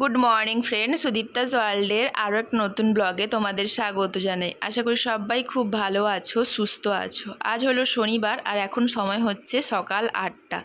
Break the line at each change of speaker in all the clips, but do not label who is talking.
Good morning friend সুদীপ্তাস ওয়ার্ল্ডের আরও এক নতুন ব্লগে তোমাদের স্বাগত জানাই। আশা করি সবাই খুব ভালো আছো, সুস্থ আছো। আজ হলো শনিবার আর এখন সময় হচ্ছে সকাল আটটা।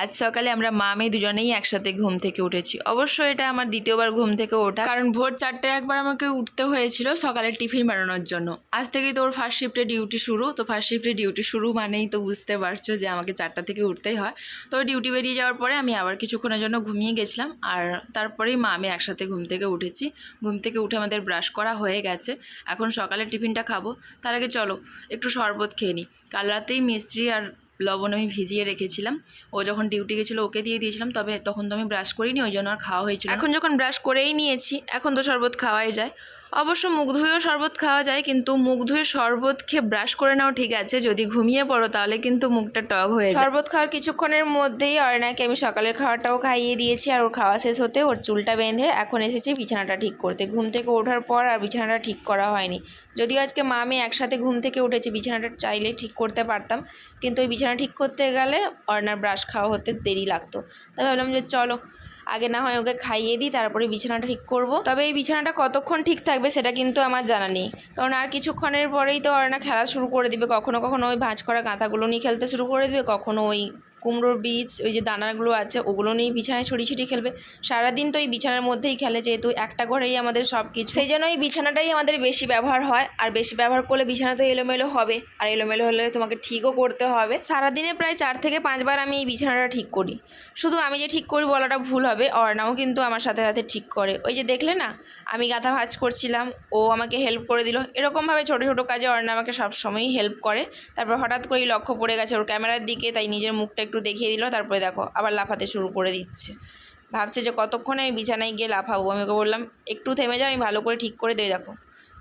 আজ সকালে আমরা মা মেয়ে দুজনেই একসাথে ঘুম থেকে উঠেছি। অবশ্য এটা আমার দ্বিতীয়বার ঘুম থেকে ওঠা, কারণ ভোর চারটে একবার আমাকে উঠতে হয়েছিল সকালে টিফিন বানানোর জন্য। আজ থেকেই তোর ফার্স্ট শিফটে ডিউটি শুরু। তো ফার্স্ট শিফটে ডিউটি শুরু মানেই তো বুঝতে পারছ যে আমাকে চারটা থেকে উঠতেই হয়। তো ডিউটি বেরিয়ে যাওয়ার পরে আমি আবার কিছুক্ষণের জন্য ঘুমিয়ে গেছিলাম। আর তারপরেই মা আমি একসাথে ঘুম থেকে উঠেছি। ঘুম থেকে উঠে আমাদের ব্রাশ করা হয়ে গেছে। এখন সকালে টিফিনটা খাব। তার আগে চলো, একটু শরবত খেয়ে নিই কাল রাতেই মিস্ত্রি আর লবণ আমি ভিজিয়ে রেখেছিলাম। ও যখন ডিউটি গেছিল, ওকে দিয়ে দিয়েছিলাম। তবে তখন তো আমি ব্রাশ করিনি, ওই জন্য আর খাওয়া হয়েছিল এখন যখন ব্রাশ করেই নিয়েছি, এখন তো শরবত খাওয়াই যায়। অবশ্য মুখ ধুয়েও শরবত খাওয়া যায়, কিন্তু মুখ ধুয়ে শরবত খেয়ে ব্রাশ করে নাও ঠিক আছে। যদি ঘুমিয়ে পড়ো, তাহলে কিন্তু মুখটা টক হয়ে যায়। শরবত খাওয়ার কিছুক্ষণের মধ্যেই অর্ণাকে আমি সকালের খাওয়াটাও খাইয়ে দিয়েছি আর ওর খাওয়া শেষ হতে ওর চুলটা বেঁধে এখন এসেছি বিছানাটা ঠিক করতে। ঘুম থেকে ওঠার পর আর বিছানাটা ঠিক করা হয়নি। যদিও আজকে মা, আমি একসাথে ঘুম থেকে উঠেছি, বিছানাটা চাইলে ঠিক করতে পারতাম। কিন্তু ওই বিছানা ঠিক করতে গেলে অর্ণার ব্রাশ খাওয়া হতে দেরি লাগতো। তাই ভাবলাম যে চলো আগে না হয় ওকে খাইয়ে দিই, তারপরে বিছানাটা ঠিক করব। তবে এই বিছানাটা কতক্ষণ ঠিক থাকবে সেটা কিন্তু আমার জানা নেই। কারণ আর কিছুক্ষণের পরেই তো অরনা খেলা শুরু করে দিবে, কখনো কখনো ওই ভাঁজ করা গাঁথাগুলো নিয়ে খেলতে শুরু করে দিবে, কখনো ওই কুমড়োর বীজ ওই যে দানাগুলো আছে ওগুলো নিয়েই বিছানায় ছড়িয়ে ছিটিয়ে খেলবে। সারাদিন তো এই বিছানার মধ্যেই খেলে যেহেতু একটা ঘরেই আমাদের সব কিছু সেই জন্য এই বিছানাটাই আমাদের বেশি ব্যবহার হয় আর বেশি ব্যবহার করলে বিছানা তো এলোমেলো হবে আর এলোমেলো হলে তোমাকে ঠিকও করতে হবে। সারাদিনে প্রায় চার থেকে পাঁচবার আমি এই বিছানাটা ঠিক করি। শুধু আমি যে ঠিক করি বলাটা ভুল হবে অর্ণাও কিন্তু আমার সাথে সাথে ঠিক করে। ওই যে দেখলে না আমি গাঁথা ভাজ করছিলাম ও আমাকে হেল্প করে দিল। এরকমভাবে ছোটো ছোটো কাজে অর্ণা আমাকে সবসময়ই হেল্প করে। তারপর হঠাৎ করেই লক্ষ্য পড়ে গেছে ওর ক্যামেরার দিকে তাই নিজের মুখটা একটু দেখিয়ে দিল, তারপরে দেখো আবার লাফাতে শুরু করে দিচ্ছে। ভাবছে যে কতক্ষণে আমি বিছানায় গিয়ে লাফাবো? আমি ওকে বললাম, একটু থেমে যাও, আমি ভালো করে ঠিক করে দিয়ে দেখো।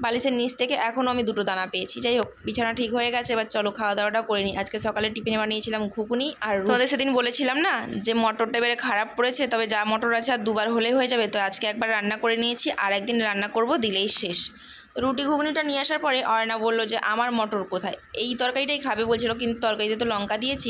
বালিশের নিচ থেকে এখনও আমি দুটো দানা পেয়েছি। যাই হোক, বিছানা ঠিক হয়ে গেছে, এবার চলো খাওয়া দাওয়াটা করে নিই। আজকে সকালে টিফিনে বানিয়েছিলাম ঘুকুনি আর তোমাদের সেদিন বলেছিলাম না যে মটরটা এবারে খারাপ পড়েছে, তবে যা মটর আছে আর দুবার হলেই হয়ে যাবে। তো আজকে একবার রান্না করে নিয়েছি, আর একদিন রান্না করব, দিলেই শেষ। রুটি ঘুগনিটা নিয়ে আসার পরে অয়না বলল যে, আমার মটর কোথায়? এই তরকারিটাই খাবে, বলছিল। কিন্তু তরকারিতে তো লঙ্কা দিয়েছি,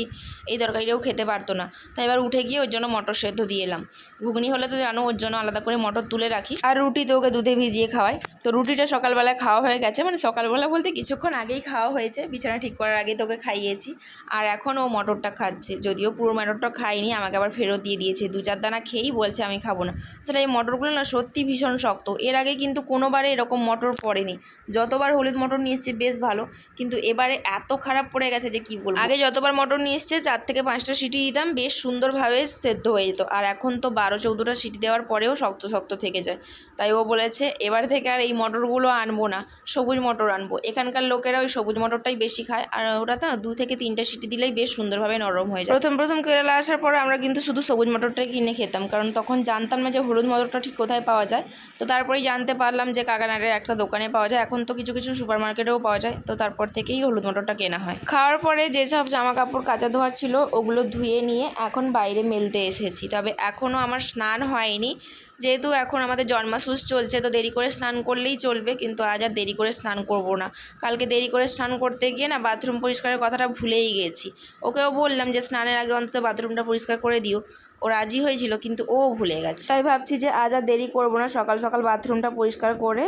এই তরকারিটাও খেতে পারতো না। তাই এবার উঠে গিয়ে ওর জন্য মটর সেদ্ধ দিয়ে এলাম। ঘুগনি হলে তো জানো, ওর জন্য আলাদা করে মটর তুলে রাখি। আর রুটি তো ওকে দুধে ভিজিয়ে খাওয়াই তো রুটিটা সকালবেলায় খাওয়া হয়ে গেছে। মানে সকালবেলা বলতে কিছুক্ষণ আগেই খাওয়া হয়েছে। বিছানা ঠিক করার আগে তোকে খাইয়েছি। আর এখন ও মটরটা খাচ্ছে। যদিও পুরো মটরটা খাইনি আমাকে আবার ফেরত দিয়ে দিয়েছে। দু চার দানা খেয়েই বলছে, আমি খাব না। আসলে এই মটরগুলো না সত্যি ভীষণ শক্ত। এর আগে কিন্তু কোনোবারে এরকম মটর পড়েনি যতবার হলুদ মটর নিয়ে এসছে বেশ ভালো। কিন্তু এবারে এত খারাপ পড়ে গেছে যে কি বলব? আগে যতবার মটর নিয়ে এসছে চার থেকে পাঁচটা সিটি দিতাম বেশ সুন্দরভাবে সেদ্ধ হয়ে যেত। আর এখন তো বারো চৌদ্দটা সিটি দেওয়ার পরেও শক্ত শক্ত থেকে যায়। তাই ও বলেছে এবার থেকে আর এই মটরগুলো আনব না সবুজ মটর আনব। এখানকার লোকেরা ওই সবুজ মটরটাই বেশি খায় আর ওটা তো দু থেকে তিনটা সিটি দিলেই বেশ সুন্দরভাবে নরম হয়ে যায়। প্রথম প্রথম কেরালা আসার পরে আমরা কিন্তু শুধু সবুজ মটরটাই কিনে খেতাম কারণ তখন জানতাম না যে হলুদ মটরটা ঠিক কোথায় পাওয়া যায়। তো তারপরেই জানতে পারলাম যে কাকানাড়ের একটা দোকানে পাওয়া যায়। এখন তো কিছু কিছু সুপার মার্কেটেও পাওয়া যায়। তো তারপর থেকেই হলুদ মটরটা কেনা হয়। খাওয়ার পরে যেসব জামা কাপড় কাচা ধোয়ার ছিল, ওগুলো ধুয়ে নিয়ে এখন বাইরে মেলতে এসেছি। তবে এখনও আমার স্নান হয়নি। যেহেতু এখন আমাদের জন্মাসুস চলছে, তো দেরি করে স্নান করলেই চলবে। কিন্তু আজ আর দেরি করে স্নান করব না। কালকে দেরি করে স্নান করতে গিয়ে না বাথরুম পরিষ্কারের কথাটা ভুলেই গেছি। ওকেও বললাম যে, স্নানের আগে অন্তত বাথরুমটা পরিষ্কার করে দিও। ও রাজি হয়েছিল, কিন্তু ও ভুলে গেছে। তাই ভাবছি যে, আজ আর দেরি করব না। সকাল সকাল বাথরুমটা পরিষ্কার করে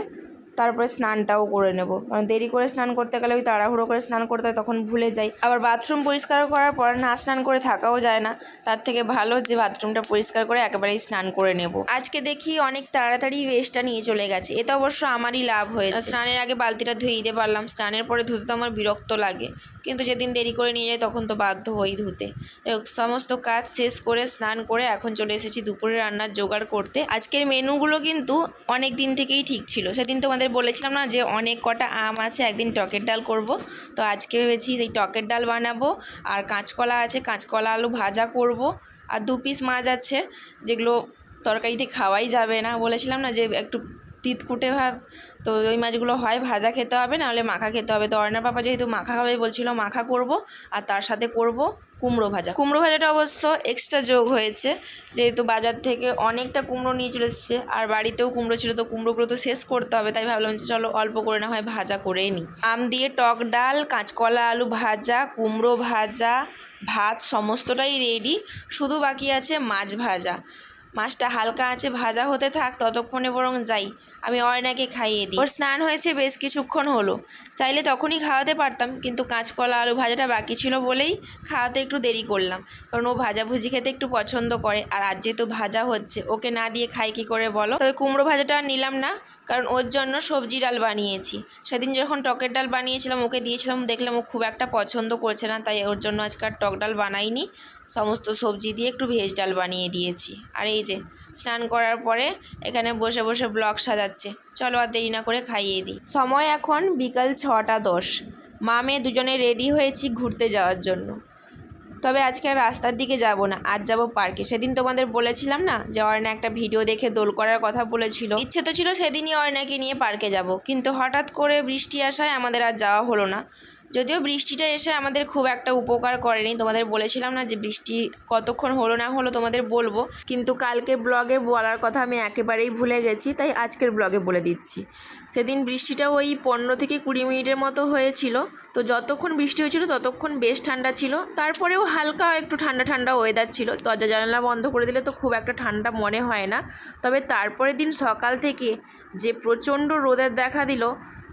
তারপরে স্নানটাও করে নেব। কারণ দেরি করে স্নান করতে গেলে ওই তাড়াহুড়ো করে স্নান করতে হয়, তখন ভুলে যাই। আবার বাথরুম পরিষ্কার করার পর না স্নান করে থাকাও যায় না। তার থেকে ভালো যে বাথরুমটা পরিষ্কার করে একেবারেই স্নান করে নেব। আজকে দেখি অনেক তাড়াতাড়ি ওয়েস্টটা নিয়ে চলে গেছে। এতে অবশ্য আমারই লাভ হয়েছে। স্নানের আগে বালতিটা ধুয়ে দিতে পারলাম। স্নানের পরে ধুতে তো আমার বিরক্ত লাগে। কিন্তু যেদিন দেরি করে নিয়ে যায় তখন তো বাধ্য হই ধুতে। সমস্ত কাজ শেষ করে, স্নান করে এখন চলে এসেছি দুপুরে রান্নার জোগাড় করতে। আজকের মেনুগুলো কিন্তু অনেক দিন থেকেই ঠিক ছিল। সেদিন তোমাদের বলেছিলাম না যে অনেক কটা আম আছে, একদিন টকের ডাল করব। তো আজকে ভেবেছি সেই টকের ডাল বানাবো আর কাঁচকলা আছে, কাঁচকলা আলু ভাজা করব। আর দু পিস মাছ আছে, যেগুলো তরকারিতে খাওয়াই যাবে না। বলেছিলাম না যে একটু তিতকুটে ভাব। তো ওই মাছগুলো হয়, ভাজা খেতে হবে, নাহলে মাখা খেতে হবে। তো অর্ণা পাপা যেহেতু মাখা খাবে বলছিল মাখা করব, আর তার সাথে করব কুমড়ো ভাজা। কুমড়ো ভাজাটা অবশ্য এক্সট্রা যোগ হয়েছে, যেহেতু বাজার থেকে অনেকটা কুমড়ো নিয়ে চলে এসেছে, আর বাড়িতেও কুমড়ো ছিল, তো কুমড়োগুলো তো শেষ করতে হবে, তাই ভাবলাম যে চলো অল্প করে না হয় ভাজা করেই নিই। আম দিয়ে টক ডাল, কাঁচকলা আলু ভাজা, কুমড়ো ভাজা, ভাত, সমস্তটাই রেডি শুধু বাকি আছে মাছ ভাজা। মাছটা হালকা আছে ভাজা হতে থাক, ততক্ষণে বরং যাই। আমি অয়নাকে খাইয়ে দিই। ওর স্নান হয়েছে বেশ কিছুক্ষণ হলো। চাইলে তখনই খাওয়াতে পারতাম, কিন্তু কাঁচকলা আলু ভাজাটা বাকি ছিল বলেই খাওয়াতে একটু দেরি করলাম। কারণ ও ভাজাভুজি খেতে একটু পছন্দ করে। আর আজ যেহেতু ভাজা হচ্ছে, ওকে না দিয়ে খাই কি করে বলো? তবে কুমড়ো ভাজাটা আর নিলাম না, কারণ ওর জন্য সবজি ডাল বানিয়েছি। সেদিন যখন টকের ডাল বানিয়েছিলাম, ওকে দিয়েছিলাম, দেখলাম ও খুব একটা পছন্দ করছে না, তাই ওর জন্য আজকে আর টক ডাল বানাইনি। সমস্ত সবজি দিয়ে একটু ভেজ ডাল বানিয়ে দিয়েছি। আর এই যে, স্নান করার পরে এখানে বসে বসে ব্লগ সাজাচ্ছে। চলো আর দেরি না করে খাইয়ে দিই। সময় এখন বিকাল ছটা দশ। মা মেয়ে দুজনে রেডি হয়েছি ঘুরতে যাওয়ার জন্য। তবে আজকে রাস্তার দিকে যাব না। আজ যাব পার্কে। সেদিন তোমাদের বলেছিলাম না যে অর্ণা একটা ভিডিও দেখে দোল করার কথা বলেছিল। ইচ্ছে তো ছিল সেদিনই অর্ণাকে নিয়ে পার্কে যাব। কিন্তু হঠাৎ করে বৃষ্টি আসায় আমাদের আর যাওয়া হলো না। যদিও বৃষ্টিটা এসে আমাদের খুব একটা উপকার করেনি। তোমাদের বলেছিলাম না যে বৃষ্টি কতক্ষণ হলো না হলো তোমাদের বলব। কিন্তু কালকে ব্লগে বলার কথা আমি একেবারেই ভুলে গেছি, তাই আজকের ব্লগে বলে দিচ্ছি। সেদিন বৃষ্টিটা ওই পনেরো থেকে কুড়ি মিনিটের মতো হয়েছিল। তো যতক্ষণ বৃষ্টি হয়েছিল, ততক্ষণ বেশ ঠান্ডা ছিল। তারপরেও হালকা একটু ঠান্ডা ঠান্ডা ওয়েদার ছিল। দরজা জানালা বন্ধ করে দিলে তো খুব একটা ঠান্ডা মনে হয় না। তবে তারপরের দিন সকাল থেকে যে প্রচণ্ড রোদের দেখা দিল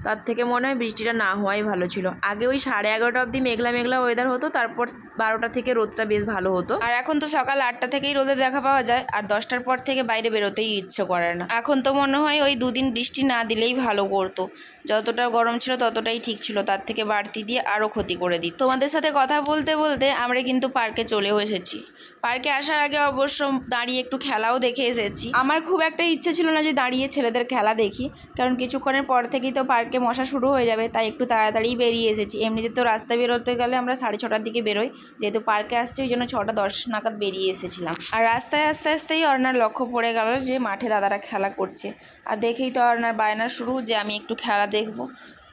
তার থেকে মনে হয় বৃষ্টিটা না হওয়াই ভালো ছিল। আগে ওই সাড়ে এগারোটা অবধি মেঘলা মেঘলা ওয়েদার হতো, তারপর বারোটা থেকে রোদটা বেশ ভালো হতো। আর এখন তো সকাল আটটা থেকেই রোদে দেখা পাওয়া যায়, আর দশটার পর থেকে বাইরে বেরোতেই ইচ্ছে করে না। এখন তো মনে হয় ওই দুদিন বৃষ্টি না দিলেই ভালো করতো। যতটা গরম ছিল ততটাই ঠিক ছিল, তার থেকে বাড়তি দিয়ে আরও ক্ষতি করে দিত তোমাদের সাথে কথা বলতে বলতে আমরা কিন্তু পার্কে চলেও এসেছি। পার্কে আসার আগে অবশ্য দাঁড়িয়ে একটু খেলাও দেখে এসেছি। আমার খুব একটা ইচ্ছে ছিল না যে দাঁড়িয়ে ছেলেদের খেলা দেখি, কারণ কিছুক্ষণের পর থেকেই তো পার্কে মশা শুরু হয়ে যাবে, তাই একটু তাড়াতাড়ি বেরিয়ে এসেছি। এমনিতে তো রাস্তায় বেরোতে গেলে আমরা সাড়ে ছটার দিকে বেরোই যেহেতু পার্কে আসছে, ওই জন্য ছটা দশ নাগাদ বেরিয়ে এসেছিলাম। আর রাস্তায় আস্তে আস্তেই অর্ণার লক্ষ্য পড়ে গেল যে মাঠে দাদারা খেলা করছে। আর দেখেই তো অর্ণার বায়না শুরু যে আমি একটু খেলা দেখব।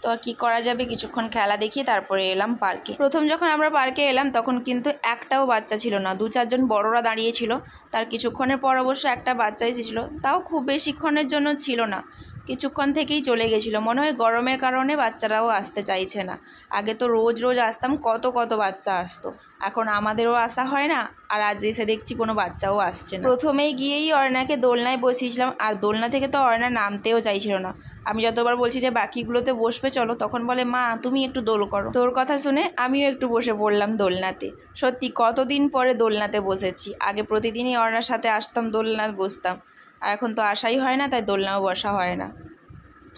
তো আর কী করা যাবে? কিছুক্ষণ খেলা দেখিয়ে তারপরে এলাম পার্কে। প্রথম যখন আমরা পার্কে এলাম, তখন কিন্তু একটাও বাচ্চা ছিল না। দু চারজন বড়রা দাঁড়িয়েছিল তার কিছুক্ষণের পর অবশ্য একটা বাচ্চা এসেছিল। তাও খুব বেশিক্ষণের জন্য ছিল না। কিছুক্ষণ থেকেই চলে গেছিল। মনে হয় গরমের কারণে বাচ্চারাও আসতে চাইছে না। আগে তো রোজ রোজ আসতাম, কত কত বাচ্চা আসতো। এখন আমাদেরও আসা হয় না, আর আজ এসে দেখছি কোনো বাচ্চাও আসছে না। প্রথমেই গিয়েই অর্ণাকে দোলনায় বসিয়েছিলাম, আর দোলনা থেকে তো অর্ণা নামতেও চাইছিল না। আমি যতবার বলছি যে, বাকিগুলোতে বসবে, চলো। তখন বলে, মা, তুমি একটু দোল করো। তোর কথা শুনে আমিও একটু বসে পড়লাম দোলনাতে। সত্যি কতদিন পরে দোলনাতে বসেছি। আগে প্রতিদিনই অর্ণার সাথে আসতাম দোলনা বসতাম। আর এখন তো আসাই হয় না, তাই দোলনাও বসা হয় না।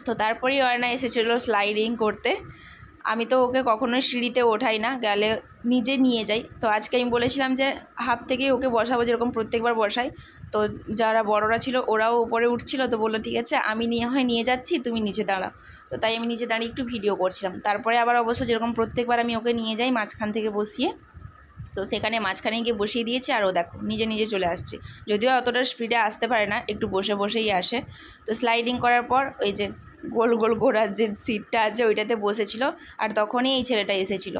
তো তারপরেই অর্ণা এসেছিল স্লাইডিং করতে। আমি তো ওকে কখনোই সিঁড়িতে ওঠাই না, গেলে নিজে নিয়ে যাই। তো আজকে আমি বলেছিলাম যে হাফ থেকেই ওকে বসাবো, যেরকম প্রত্যেকবার বসাই। তো যারা বড়রা ছিল, ওরাও উপরে উঠছিল, তো বলল, ঠিক আছে, আমি নিয়ে, হয় নিয়ে যাচ্ছি, তুমি নিচে দাঁড়াও। তো তাই আমি নিচে দাঁড়িয়ে একটু ভিডিও করছিলাম। তারপরে আবার অবশ্য যেরকম প্রত্যেকবার আমি ওকে নিয়ে যাই, মাঝখান থেকে বসিয়ে। তো সেখানে মাঝখানে গিয়ে বসিয়ে দিয়েছি আর ও দেখো, নিজে নিজে চলে আসছে। যদিও অতটা স্পিডে আসতে পারে না, একটু বসে বসেই আসে। তো স্লাইডিং করার পর ওই যে গোল গোল ঘোরার যে সিটটা আছে ওইটাতে বসেছিল। আর তখনই এই ছেলেটা এসেছিল।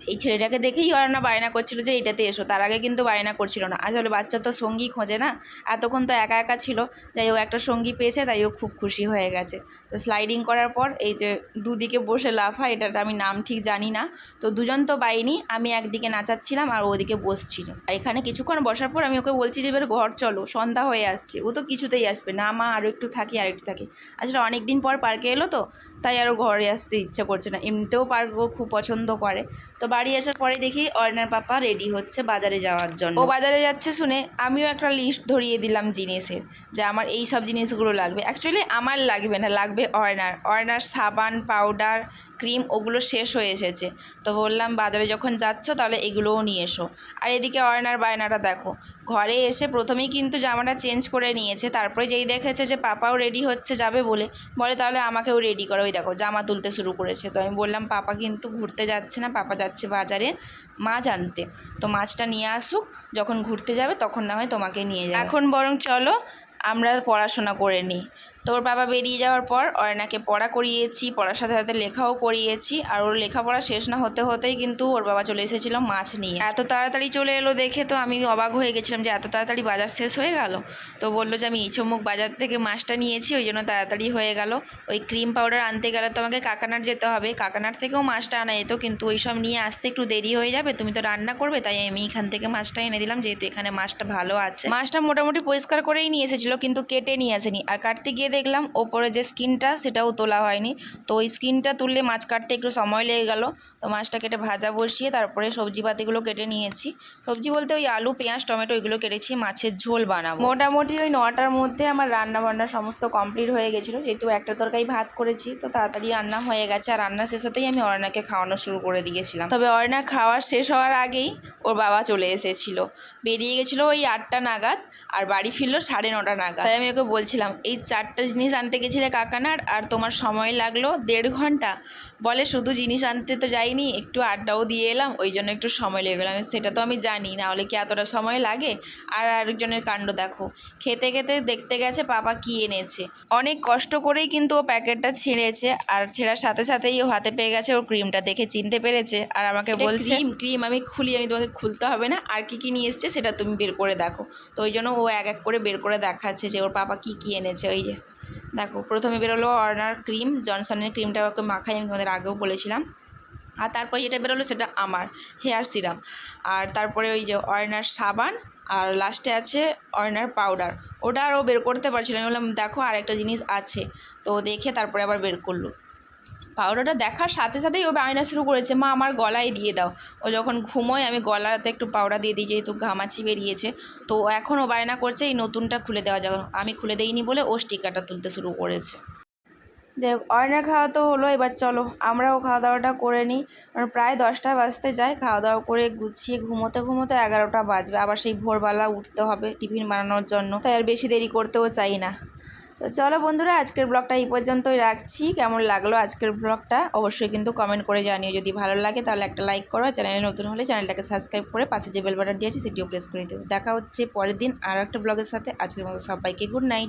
এই ছেলেটাকে দেখেই অরণ্যা বায়না করছিল যে এইটাতে এসো। তার আগে কিন্তু বায়না করছিল না। আসলে বাচ্চা তো সঙ্গী খোঁজে না। এতক্ষণ তো একা একা ছিল। যাই ও একটা সঙ্গী পেয়েছে, তাই ও খুব খুশি হয়ে গেছে। তো স্লাইডিং করার পর এই যে দুদিকে বসে লাফা এটার আমি নাম ঠিক জানি না। তো দুজন তো বাইনি, আমি একদিকে নাচাচ্ছিলাম আর ওদিকে বসছিল। আর এখানে কিছুক্ষণ বসার পর আমি ওকে বলছি যে, এবার ঘর চলো, সন্ধ্যা হয়ে আসছে। ও তো কিছুতেই আসবে না। মা আরও একটু থাকি, আর একটু থাকি। আসলে অনেক দিন পর পার্কে এলো তো, তাই আরও ঘরে আসতে ইচ্ছে করছে না। এমনিতেও পার্ক ও খুব পছন্দ করে। তো বাড়ি আসার পরে দেখি অর্ণার পাপা রেডি হচ্ছে বাজারে যাওয়ার জন্য। ও বাজারে যাচ্ছে শুনে আমিও একটা লিস্ট ধরিয়ে দিলাম জিনিসের, যে আমার এই সব জিনিসগুলো লাগবে। অ্যাকচুয়ালি আমার লাগবে না, লাগবে অর্ণার। অর্ণার সাবান পাউডার ক্রিম ওগুলো শেষ হয়ে এসেছে। তো বললাম, বাজারে যখন যাচ্ছ তাহলে এগুলোও নিয়ে এসো। আর এদিকে অর্ণার বায়নাটা দেখো ঘরে এসে প্রথমেই কিন্তু জামাটা চেঞ্জ করে নিয়েছে। তারপরে যেই দেখেছে যে পাপাও রেডি হচ্ছে যাবে বলে বলে তাহলে আমাকেও রেডি করো। ওই দেখো, জামা তুলতে শুরু করেছে। তো আমি বললাম, পাপা কিন্তু ঘুরতে যাচ্ছে না। পাপা যাচ্ছে বাজারে মাছ আনতে। তো মাছটা নিয়ে আসুক, যখন ঘুরতে যাবে তখন না হয় তোমাকে নিয়ে যাবে। এখন বরং চলো, আমরা পড়াশোনা করে নিই। তো ওর বাবা বেরিয়ে যাওয়ার পর অয়নাকে পড়া করিয়েছি, পড়ার সাথে সাথে লেখাও করিয়েছি, আর ওর লেখাপড়া শেষ না হতে হতেই কিন্তু ওর বাবা চলে এসেছিল মাছ নিয়ে। এত তাড়াতাড়ি চলে এলো দেখে তো আমি অবাক হয়ে গেছিলাম যে এত তাড়াতাড়ি বাজার শেষ হয়ে গেল। তো বলল যে আমি ইছমুখ বাজার থেকে মাছটা নিয়েছি, ওই জন্য তাড়াতাড়ি হয়ে গেল। ওই ক্রিম পাউডার আনতে গেলে তো আমাকে কাকানার যেতে হবে, কাকানার থেকেও মাছটা আনা যেত, কিন্তু ওই সব নিয়ে আসতে একটু দেরি হয়ে যাবে, তুমি তো রান্না করবে, তাই আমি এখান থেকে মাছটা এনে দিলাম, যেহেতু এখানে মাছটা ভালো আছে। মাছটা মোটামুটি পরিষ্কার করেই নিয়ে এসেছিল, কিন্তু কেটে নিয়ে আসেনি, আর কাটতে গিয়ে দেখলাম, ওপরে যে স্কিনটা সেটাও তোলা হয়নি। তো ওই স্কিনটা তুললে মাছ কাটতে একটু সময় লেগে গেল। তো মাছটা কেটে ভাজা বসিয়ে তারপরে সবজিপাতিগুলো কেটে নিয়েছি। সবজি বলতে ওই আলু, পেঁয়াজ, টমেটো এগুলো কেটেছি, মাছের ঝোল বানাবো। মোটামুটি ওই নটার মধ্যে আমার রান্না বান্না সমস্ত কমপ্লিট হয়ে গেছিল। যেহেতু একটা তরকারি ভাত করেছি, তো তাড়াতাড়ি রান্না হয়ে গেছে। আর রান্না শেষ হতেই আমি অরনাকে খাওয়ানো শুরু করে দিয়েছিলাম। তবে অরনা খাওয়া শেষ হওয়ার আগেই ওর বাবা চলে এসেছিল। বেরিয়ে গেছিল ওই আটটা নাগাদ, আর বাড়ি ফিরলো সাড়ে নটা নাগাদ। তাই আমি ওকে বলছিলাম, এই চারটা জিনিস আনতে গেছিলে কাকানার আর তোমার সময় লাগল দেড় ঘণ্টা। বলে শুধু জিনিস আনতে তো যাইনি একটু আড্ডাও দিয়ে এলাম ওই জন্য একটু সময় লেগে গেলো। আমি সেটা তো আমি জানি না হলে কি এতটা সময় লাগে? আর আরেকজনের কাণ্ড দেখো। খেতে খেতে দেখতে গেছে পাপা কি এনেছে। অনেক কষ্ট করেই কিন্তু ও প্যাকেটটা ছিঁড়েছে আর ছেঁড়ার সাথে সাথেই ও হাতে পেয়ে গেছে ওর ক্রিমটা দেখে চিনতে পেরেছে। আর আমাকে বলছে ক্রিম ক্রিম আমি খুলি আমি তোমাকে খুলতে হবে না। আর কি কি নিয়ে এসছে সেটা তুমি বের করে দেখো। তো ওই জন্য ও এক এক করে বের করে দেখাচ্ছে যে ওর পাপা কি কি এনেছে ওই যে। দেখো, প্রথমে বেরোলো অর্নার ক্রিম, জনসনের ক্রিমটা ওকে মাখাই, আমি তোমাদের আগেও বলেছিলাম। আর তারপরে যেটা বেরোলো সেটা আমার, হেয়ার সিরাম। আর তারপরে ওই যে অর্নার সাবান, আর লাস্টে আছে অর্নার পাউডার। ওটা আরও বের করতে পারছিলাম আমি বললাম, দেখো আর একটা জিনিস আছে। তো দেখে তারপরে আবার বের করল। পাউডারটা দেখার সাথে সাথেই ও বায়না শুরু করেছে। মা, আমার গলায় দিয়ে দাও। ও যখন ঘুমোয়, আমি গলাতে একটু পাউডার দিয়ে দিই, যেহেতু ঘামাচি বেরিয়েছে। তো এখন ও বায়না করছে, এই নতুনটা খুলে দেওয়া যাবে আমি খুলে দেইনি বলে ও স্টিকারটা তুলতে শুরু করেছে। যাই হোক, অয়নার খাওয়া তো হলো, এবার চলো। আমরাও খাওয়া দাওয়াটা করে নিই। কারণ প্রায় দশটা বাজতে যায়। খাওয়া দাওয়া করে গুছিয়ে ঘুমোতে ঘুমোতে এগারোটা বাজবে। আবার সেই ভোরবেলা উঠতে হবে টিফিন বানানোর জন্য। তাই আর বেশি দেরি করতেও চাই না। তো চলো বন্ধুরা, আজকের ব্লগটা এই পর্যন্তই রাখছি। কেমন লাগল আজকের ব্লগটা অবশ্যই কিন্তু কমেন্ট করে জানিও। যদি ভালো লাগে তাহলে একটা লাইক করো। চ্যানেলে নতুন হলে চ্যানেলটাকে সাবস্ক্রাইব করে পাশে যে বেল বাটনটি আছে সেটিও প্রেস করে দেবো দেখা হচ্ছে পরের দিন আর একটা ব্লগের সাথে। আজকের মতো সবাইকে গুড নাইট